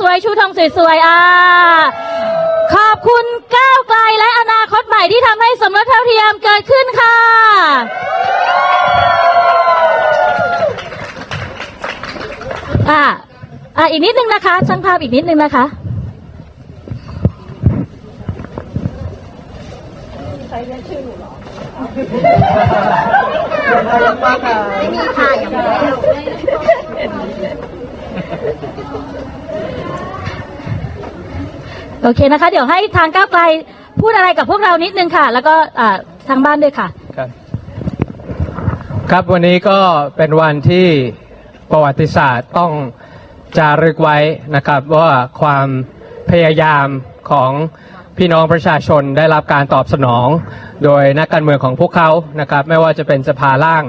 สวยๆ ชูธงสวยๆ อ่า ขอบคุณก้าวไกลและอนาคตใหม่ที่ทำให้สมรสเท่าเทียมเกิดขึ้นค่ะ อ่าอ่าอีกนิดนึงนะคะ ช่างภาพอีกนิดนึงนะคะไม่มีค่ะอย่างนี้ โอเคนะคะ เดี๋ยวให้ทางก้าวไกลพูดอะไรกับพวกเรานิดนึงค่ะ แล้วก็ทางบ้านด้วยค่ะ ครับ ครับวันนี้ก็เป็นวันที่ประวัติศาสตร์ต้องจารึกไว้นะครับ ว่าความพยายามของพี่น้องประชาชนได้รับการตอบสนอง โดยนักการเมืองของพวกเขานะครับ ไม่ว่าจะเป็นสภาล่าง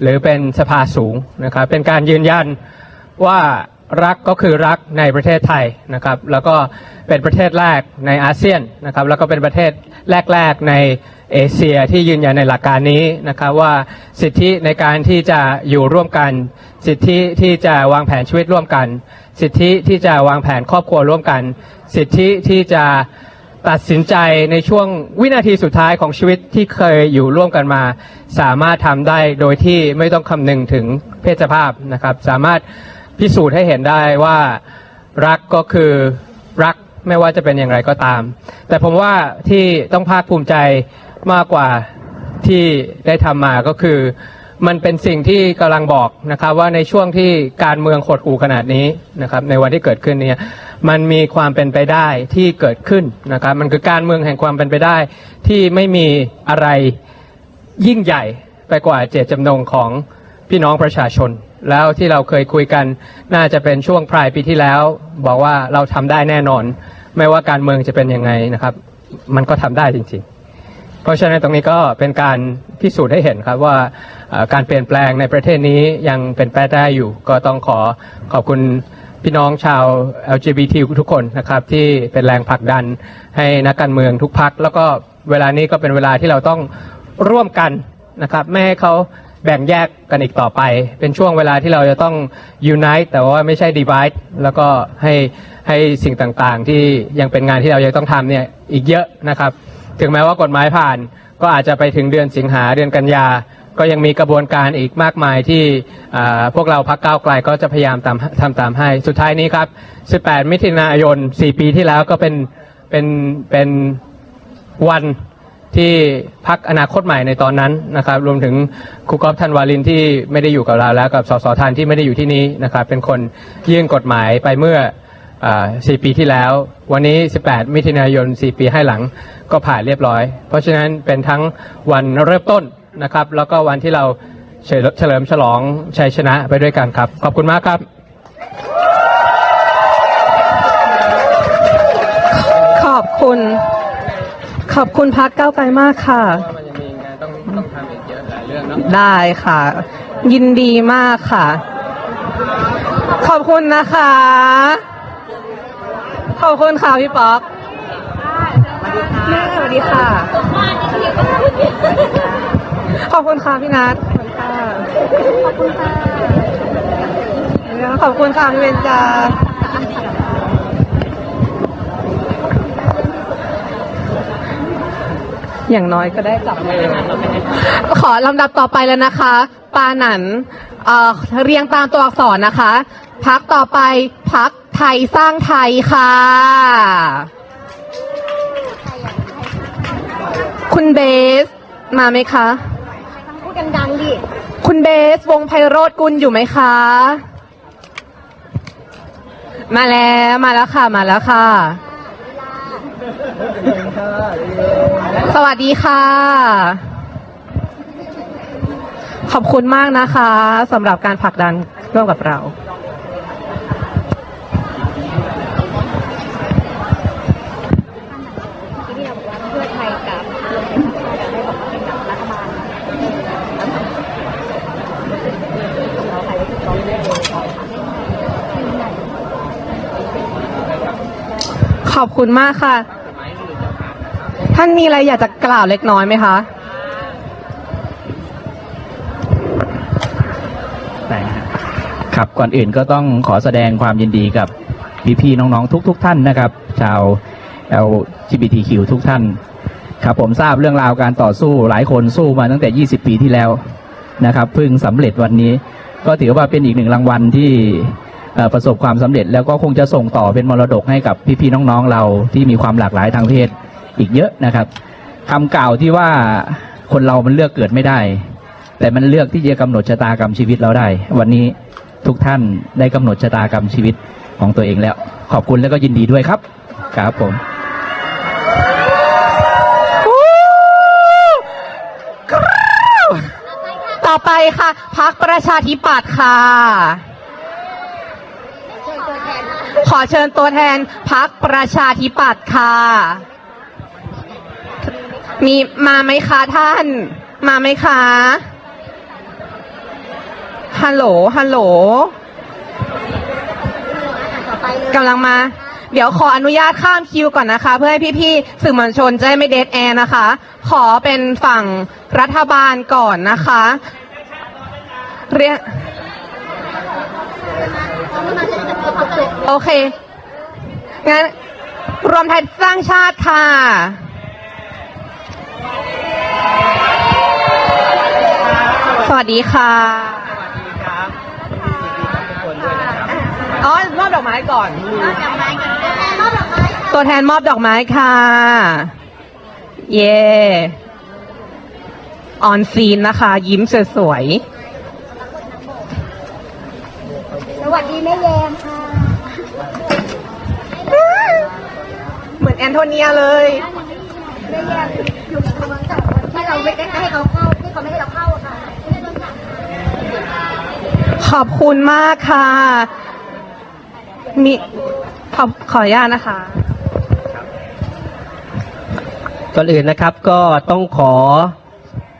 หรือเป็นสภาสูงนะครับ เป็นการยืนยันว่า รักก็คือรักในประเทศไทยนะครับ แล้วก็เป็นประเทศแรกในอาเซียนนะครับ แล้วก็เป็นประเทศแรก ๆในเอเชียที่ยืนยันในหลักการนี้นะครับว่าสิทธิในการที่จะอยู่ร่วมกัน สิทธิที่จะวางแผนชีวิตร่วมกัน สิทธิที่จะวางแผนครอบครัวร่วมกัน สิทธิที่จะตัดสินใจในช่วงวินาทีสุดท้ายของชีวิตที่เคยอยู่ร่วมกันมา สามารถทำได้โดยที่ไม่ต้องคำนึงถึงเพศสภาพนะครับ สามารถ พิสูจน์ให้เห็นได้ว่ารักก็คือรักไม่ว่าจะเป็นอย่างไรก็ตาม แต่ผมว่าที่ต้องภาคภูมิใจมากกว่าที่ได้ทำมาก็คือ มันเป็นสิ่งที่กำลังบอกนะครับว่าในช่วงที่การเมืองขดหู่ขนาดนี้นะครับในวันที่เกิดขึ้นเนี่ยมันมีความเป็นไปได้ที่เกิดขึ้นนะครับมันคือการเมืองแห่งความเป็นไปได้ ที่ไม่มีอะไรยิ่งใหญ่ไปกว่าเจตจำนงของ พี่น้องประชาชน แล้วที่เราเคยคุยกันน่าจะเป็นช่วงปลายปีที่แล้ว บอกว่าเราทำได้แน่นอน ไม่ว่าการเมืองจะเป็นยังไงนะครับ มันก็ทำได้จริง ๆ เพราะฉะนั้นตรงนี้ก็เป็นการพิสูจน์ให้เห็นครับว่าการเปลี่ยนแปลงในประเทศนี้ยังเป็นไปได้อยู่ ก็ต้องขอขอบคุณพี่น้องชาว LGBT ทุกคนนะครับ ที่เป็นแรงผลักดันให้นักการเมืองทุกพัก แล้วก็เวลานี้ก็เป็นเวลาที่เราต้องร่วมกันนะครับ ไม่ให้เขา แบ่งแยกกันอีกต่อไป เป็นช่วงเวลาที่เราจะต้อง unite แต่ว่าไม่ใช่ divide แล้วก็ให้ให้สิ่งต่างๆ ที่ยังเป็นงานที่เรายังต้องทำเนี่ยอีกเยอะนะครับ ถึงแม้ว่ากฎหมายผ่านก็อาจจะไปถึงเดือนสิงหาเดือนกันยา ก็ยังมีกระบวนการอีกมากมายที่พวกเราพักก้าวไกลก็จะพยายามตามทำตามให้ สุดท้ายนี้ครับ 18 มิถุนายน 4 ปีที่แล้วก็เป็นเป็นเป็นวัน ที่พักอนาคตใหม่ในตอนนั้นนะครับ รวมถึงครูกอฟธันวาลินที่ไม่ได้อยู่กับเราแล้วกับสสทานที่ไม่ได้อยู่ที่นี้นะครับ เป็นคนยื่นกฎหมายไปเมื่ออ่า4ปีที่แล้ว วันนี้ 18 มิถุนายน 4 ปีให้หลังก็ผ่านเรียบร้อย เพราะฉะนั้นเป็นทั้งวันเริ่มต้นนะครับ แล้วก็วันที่เราเฉลิมฉลองชัยชนะไปด้วยกันครับ ขอบคุณมากครับ ขอบคุณ ขอบคุณพักเก้าวไกลมากค่ะมันยังมีงานต้องต้องทำอีกเยอะหลายเรื่องเนาะ ได้ค่ะ ยินดีมากค่ะ ขอบคุณนะคะ ขอบคุณค่ะพี่ป๊อกแม่สวัสดีค่ะ ขอบคุณค่ะพี่นัทขอบคุณค่ะ ขอบคุณค่ะขอบคุณค่ะพี่เบนจา อย่างน้อยก็ได้จับมือขอลำดับต่อไปแล้วนะคะ ปาหนันเอ่อเรียงตามตัวอักษรนะคะ พักต่อไปพักไทยสร้างไทยค่ะ คุณเบสมาไหมคะ พูดดังๆดิ คุณเบสวงไพโรธกุลอยู่ไหมคะ มาแล้วมาแล้วค่ะ มาแล้วค่ะ สวัสดีค่ะ ขอบคุณมากนะคะสำหรับการผลักดันร่วมกับเรา ที่เราบอกว่าเพื่อไทยกับได้บอกว่าเป็นกับรัฐบาลเราใครรู้สึกร้องได้เลย ข อบคุณมากค่ะ ท่านมีอะไรอยากจะกล่าวเล็กน้อยไหมคะครับก่อนอื่นก็ต้องขอแสดงความยินดีกับพี่ๆน้องๆ ทุกๆท่านนะครับ ชาว LGBTQ ทุกท่าน ครับผมทราบเรื่องราวการต่อสู้หลายคนสู้มาตั้งแต่ 20 ปีที่แล้วนะครับเพิ่งสำเร็จวันนี้ ก็ถือว่าเป็นอีกหนึ่งรางวัลที่ ประสบความสำเร็จแล้วก็คงจะส่งต่อเป็นมรดกให้กับพี่ๆน้องๆเราที่มีความหลากหลายทางเพศอีกเยอะนะครับคำกล่าวที่ว่าคนเรามันเลือกเกิดไม่ได้ แต่มันเลือกที่จะกำหนดชะตากรรมชีวิตเราได้ วันนี้ทุกท่านได้กำหนดชะตากรรมชีวิตของตัวเองแล้ว ขอบคุณและก็ยินดีด้วยครับครับผมต่อไปค่ะพักประชาธิปัตย์ค่ะ ขอเชิญตัวแทนพักประชาธิปัตย์ค่ะ มีมาไหมคะท่าน มาไหมคะ ฮัลโหล ฮัลโหลกำลังมา เดี๋ยวขออนุญาตข้ามคิวก่อนนะคะ เพื่อให้พี่ๆสื่อมวลชนจะได้ไม่เดทแอร์นะคะ ขอเป็นฝั่งรัฐบาลก่อนนะคะ เรียก โอเค งั้น รวมไทยสร้างชาติค่ะ สวัสดีค่ะอ๋อมอบดอกไม้ก่อน ตัวแทนมอบดอกไม้ค่ะ เย่ออนซีนนะคะ ยิ้มสวยๆ วัสดีแม่แยมค่ะ เหมือนแอนโทเนียเลย แม่แยมอยู่ในเมืองแต่ที่เราไม่ได้ให้เขาเข้าที่เขาไม่ให้เราเข้าอะค่ะ ขอบคุณมากค่ะ มีขอขออนุญาตนะคะ ก่อนอื่นนะครับก็ต้องขอ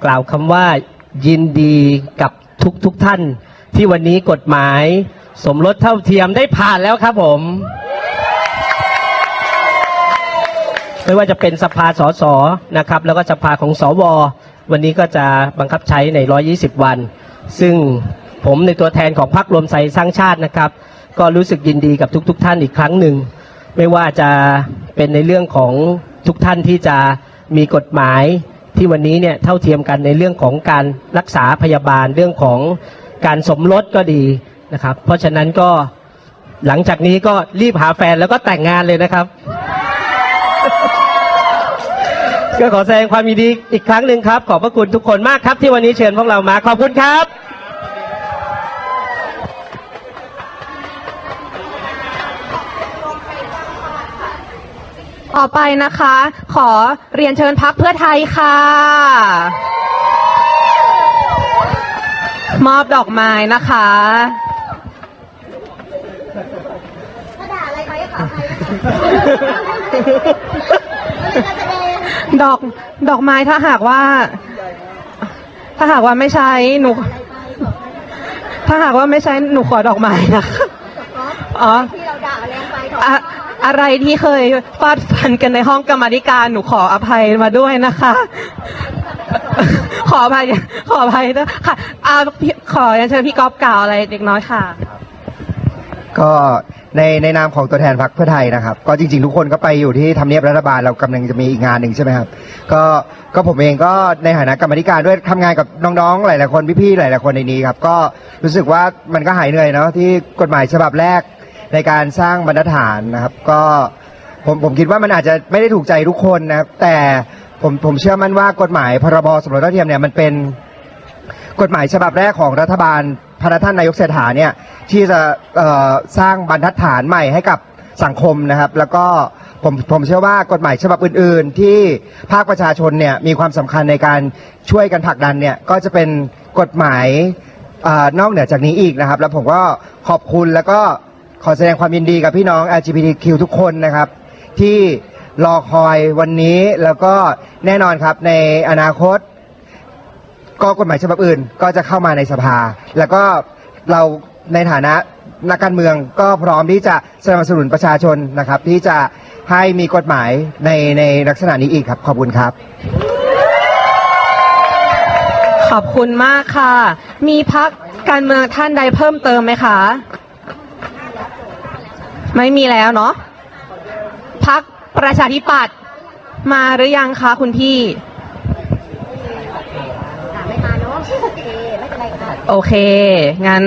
กล่าวคำว่ายินดีกับทุกทุกๆท่าน ที่วันนี้กฎหมาย สมรสเท่าเทียมได้ผ่านแล้วครับผม ไม่ว่าจะเป็นสภาสสนะครับ แล้วก็สภาของสว วันนี้ก็จะบังคับใช้ใน 120 วัน ซึ่งผมในตัวแทนของพรรครวมไทยสร้างชาตินะครับ ก็รู้สึกยินดีกับทุก ๆท่านอีกครั้งหนึ่ง ไม่ว่าจะเป็นในเรื่องของทุกท่านที่จะมีกฎหมายที่วันนี้เนี่ยเท่าเทียมกันในเรื่องของการรักษาพยาบาลเรื่องของการสมรสก็ดี นะครับ เพราะฉะนั้นก็หลังจากนี้ก็รีบหาแฟนแล้วก็แต่งงานเลยนะครับ ก็ขอแสดงความยินดีอีกครั้งหนึ่งครับ ขอบพระคุณทุกคนมากครับ ที่วันนี้เชิญพวกเรามา ขอบคุณครับต่อไปนะคะ ขอเรียนเชิญพักเพื่อไทยค่ะ มอบดอกไม้นะคะ ถ้า ด่าอะไรไปขอใครดอกดอกไม้ถ้าหากว่า ถ้าหากว่าไม่ใช้หนู ถ้าหากว่าไม่ใช้หนูขอดอกไม้นะคะอ๋อที่เราด่าแรงไปขออะอะไรที่เคยฟาดฟันกันในห้องกรรมาธิการหนูขออภัยมาด้วยนะคะ ขออภัยขออภัยด้วยค่ะอาพี่ขอเรียนเชิญพี่ก๊อฟกล่าวอะไรเด็กน้อยค่ะ ก็ในในนามของตัวแทนพรรคเพื่อไทยนะครับ ก็จริง ๆ ทุกคนก็ไปอยู่ที่ทำเนียบรัฐบาลเรากำลังจะมีอีกงานหนึ่งใช่ไหมครับ ก็ก็ผมเองก็ในฐานะกรรมธิการด้วยทำงานกับน้องๆหลายๆคนพี่ๆหลายๆคนในนี้ครับ ก็รู้สึกว่ามันก็หายเหนื่อยเนาะที่กฎหมายฉบับแรกในการสร้างบรรทัดฐานนะครับ ก็ผมผมคิดว่ามันอาจจะไม่ได้ถูกใจทุกคนนะครับ แต่ผมผมเชื่อมั่นว่ากฎหมายพรบสมรสเท่าเทียมเนี่ยมันเป็นกฎหมายฉบับแรกของรัฐบาลพระท่านนายกเศรษฐาเนี่ย ที่จะเอ่อสร้างบรรทัดฐานใหม่ให้กับสังคมนะครับ แล้วก็ผมผมเชื่อว่ากฎหมายฉบับอื่น ๆ ที่ภาคประชาชนเนี่ยมีความสำคัญในการช่วยกันผลักดันเนี่ยก็จะเป็นกฎหมายเออนอกเหนือจากนี้อีกนะครับ แล้วผมก็ขอบคุณแล้วก็ขอแสดงความยินดีกับพี่น้อง LGBTQ ทุกคนนะครับ ที่รอคอยวันนี้แล้วก็แน่นอนครับในอนาคต ก็กฎหมายฉบับอื่นก็จะเข้ามาในสภา แล้วก็เรา ในฐานะนักการเมืองก็พร้อมที่จะสนับสนุนประชาชนนะครับ ที่จะให้มีกฎหมายในในลักษณะนี้อีกครับ ขอบคุณครับ ขอบคุณมากค่ะ มีพักการเมืองท่านใดเพิ่มเติมไหมคะ ไม่มีแล้วเนาะพักประชาธิปัตย์มาหรือยังคะคุณพี่ไม่มาเนาะโอเคไม่เป็นไรค่ะโอเคงั้น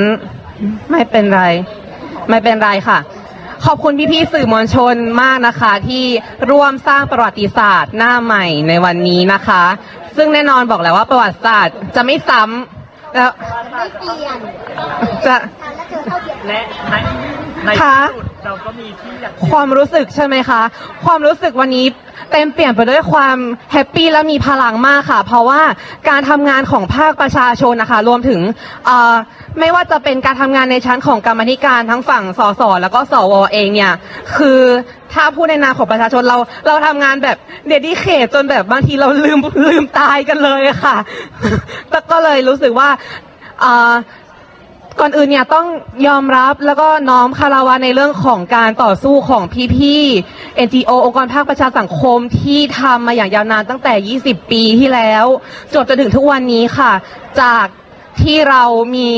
ไม่เป็นไร ไม่เป็นไรค่ะ ขอบคุณพี่ๆสื่อมวลชนมากนะคะ ที่ร่วมสร้างประวัติศาสตร์หน้าใหม่ในวันนี้นะคะ ซึ่งแน่นอนบอกแล้วว่าประวัติศาสตร์จะไม่ซ้ำแล้วไม่เปลี่ยนจะทันแล้วเจอเท่าเทียมและในในคะที่สุดเราก็มีที่อยากความรู้สึกใช่ไหมคะ ความรู้สึกวันนี้เต็มเปลี่ยนไปด้วยความแฮปปี้และมีพลังมากค่ะ เพราะว่าการทำงานของภาคประชาชนนะคะ รวมถึงเอ่อ ไม่ว่าจะเป็นการทำงานในชั้นของกรรมาธิการทั้งฝั่งสสแล้วก็สวเองเนี่ย คือถ้าพูดในนามของประชาชนเราเราทำงานแบบเดดิเคทจนแบบบางทีเราลืมลืมตายกันเลยค่ะ แต่ก็เลยรู้สึกว่าเอ่อ ก่อนอื่นเนี่ยต้องยอมรับแล้วก็น้อมคารวะในเรื่องของการต่อสู้ของพี่ๆ NGO องค์กรภาคประชาสังคมที่ทำมาอย่างยาวนานตั้งแต่ 20 ปีที่แล้ว จนจนถึงทุกวันนี้ค่ะ จาก ที่เรามี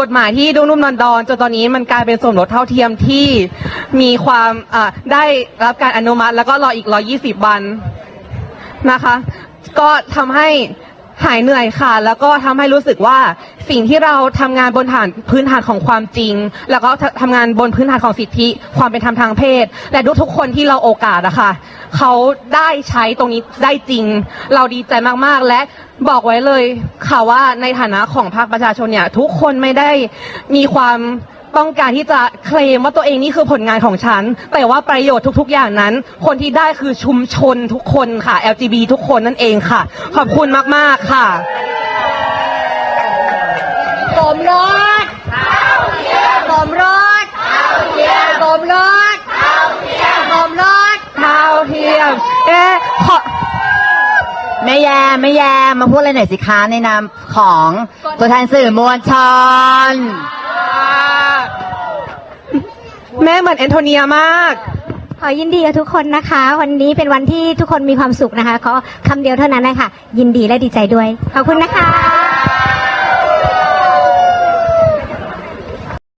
กฎหมายที่ดุ่มๆดอนจนตอนนี้มันกลายเป็นสมรสเท่าเทียมที่มีความได้รับการอนุมัติ แล้วก็รออีก 120 วันนะคะ ก็ทำให้หายเหนื่อยค่ะ แล้วก็ทำให้รู้สึกว่าสิ่งที่เราทำงานบนฐานพื้นฐานของความจริง แล้วก็ทำงานบนพื้นฐานของสิทธิ ความเป็นธรรมทางเพศ และทุกคนที่เราโอกาสอะค่ะ เขาได้ใช้ตรงนี้ได้จริง เราดีใจมากๆ และบอกไว้เลยค่ะว่าในฐานะของภาคประชาชนเนี่ย ทุกคนไม่ได้มีความต้องการที่จะเคลมว่าตัวเองนี่คือผลงานของฉัน แต่ว่าประโยชน์ทุก ๆ อย่างนั้น คนที่ได้คือชุมชนทุกคนค่ะ LGB ทุกคนนั่นเองค่ะ ขอบคุณมาก ๆ ค่ะสมรสสมรสสมรสสมรส เทียม เอ๊ะขอแม่แยมแม่แยมมาพูดอะไรหน่อยสิคะในนามของตัวแทนสื่อมวลชน แม่เหมือนแอนโทเนียมาก ขอยินดีกับทุกคนนะคะ วันนี้เป็นวันที่ทุกคนมีความสุขนะคะขอคำเดียวเท่านั้นนะคะยินดีและดีใจด้วย ขอบคุณนะคะ